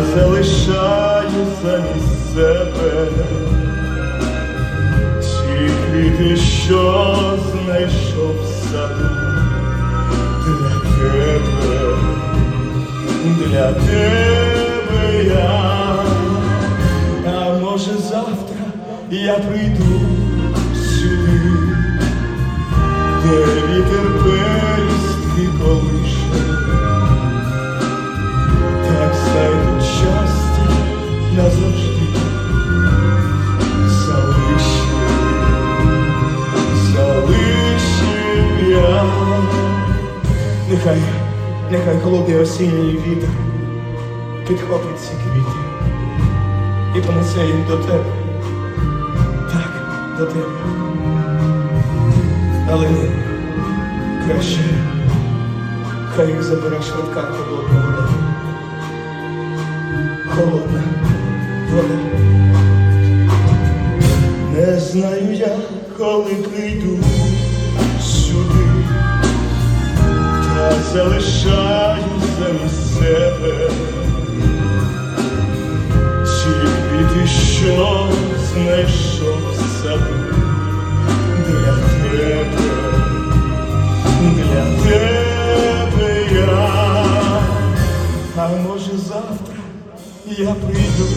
та залишаю замість себе. Ті квіти, що знайшов в саду для тебе, для тебе я, а може завтра я прийду сюди, де вітер пелюстки колише, Нехай, нехай холодний осінній вітер підхопить ці квіти і понесе їх до тебе. Так, до тебе. Але ні, краще, хай їх забере швидка холодна вода. Холодна вода. Не знаю я, коли прийду та залишаю замість себе. Ті квіти, що знайшов саду для тебе, для тебе я, а може завтра я прийду